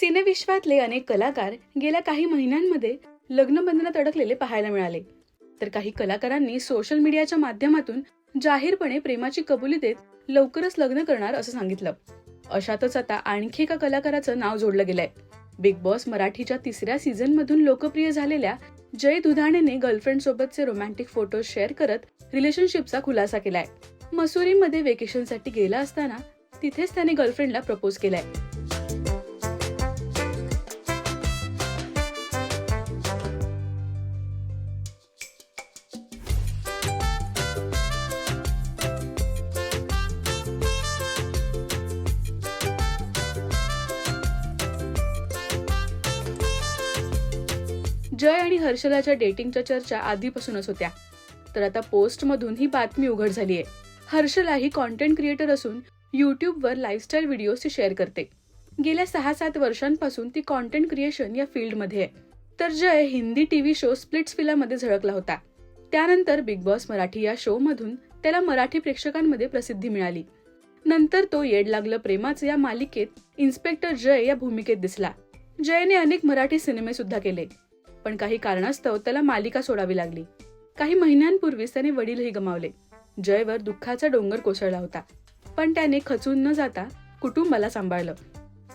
सिनेविश्वातले अनेक कलाकार गेल्या काही महिन्यांमध्ये लग्नबंधनात अडकलेले पाहायला मिळाले. तर काही कलाकारांनी सोशल मीडियाच्या माध्यमातून जाहीरपणे प्रेमाची कबुली देत लवकरच लग्न करणार असं सांगितलं. अशातच आता आणखी एका कलाकाराचं नाव जोडलं गेलंय. बिग बॉस मराठीच्या तिसऱ्या सीझन मधून लोकप्रिय झालेल्या जय दुधाणेने गर्लफ्रेंड सोबतचे रोमॅन्टिक फोटो शेअर करत रिलेशनशिपचा खुलासा केलाय. मसुरीमध्ये वेकेशनसाठी गेला असताना तिथेच त्याने गर्लफ्रेंडला प्रपोज केलाय. जय आणि हर्षलाच्या डेटिंगच्या चर्चा आधीपासूनच होत्या. तर आता पोस्टमधून ही बातमी उघड झाली आहे हर्षला ही कॉन्टेंट क्रिएटर असून युट्यूबवर लाईफस्टाईल व्हिडिओज ती शेअर करते. गेल्या सहा सात वर्षांपासून ती कॉन्टेंट क्रिएशन या फील्डमध्ये आहे. तर जय हिंदी टीव्ही शो स्प्लिट्समध्ये झळकला होता. त्यानंतर बिग बॉस मराठी या शो मधून त्याला मराठी प्रेक्षकांमध्ये प्रसिद्धी मिळाली. नंतर तो येड लागलं प्रेमाचं या मालिकेत इन्स्पेक्टर जय या भूमिकेत दिसला. जयने अनेक मराठी सिनेमे सुद्धा केले. पण काही कारणास्तव त्याला मालिका सोडावी लागली. काही महिन्यांपूर्वीच त्याने वडीलही गमावले. जयवर दुःखाचा डोंगर कोसळला होता. पण त्याने खचून न जाता कुटुंबाला सांभाळलं.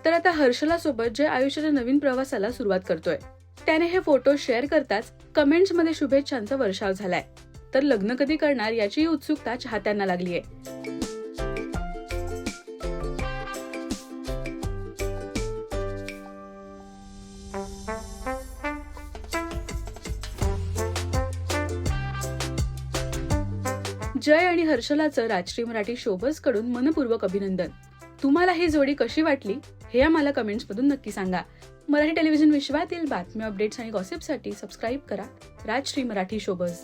तर आता हर्षला सोबत जय आयुष्याच्या नवीन प्रवासाला सुरुवात करतोय. त्याने हे फोटो शेअर करताच कमेंट्समध्ये शुभेच्छांचा वर्षाव झालाय. तर लग्न कधी करणार याचीही उत्सुकता चाहत्यांना लागली जय आणि हर्षलाचं राजश्री मराठी शोबर्सकडून मनपूर्वक अभिनंदन. तुम्हाला ही जोडी कशी वाटली हे आम्हाला कमेंट्स मधून नक्की सांगा. मराठी टेलिव्हिजन विश्वातील बातम्या अपडेट्स आणि गॉसिपसाठी सबस्क्राईब करा राजश्री मराठी शोबर्स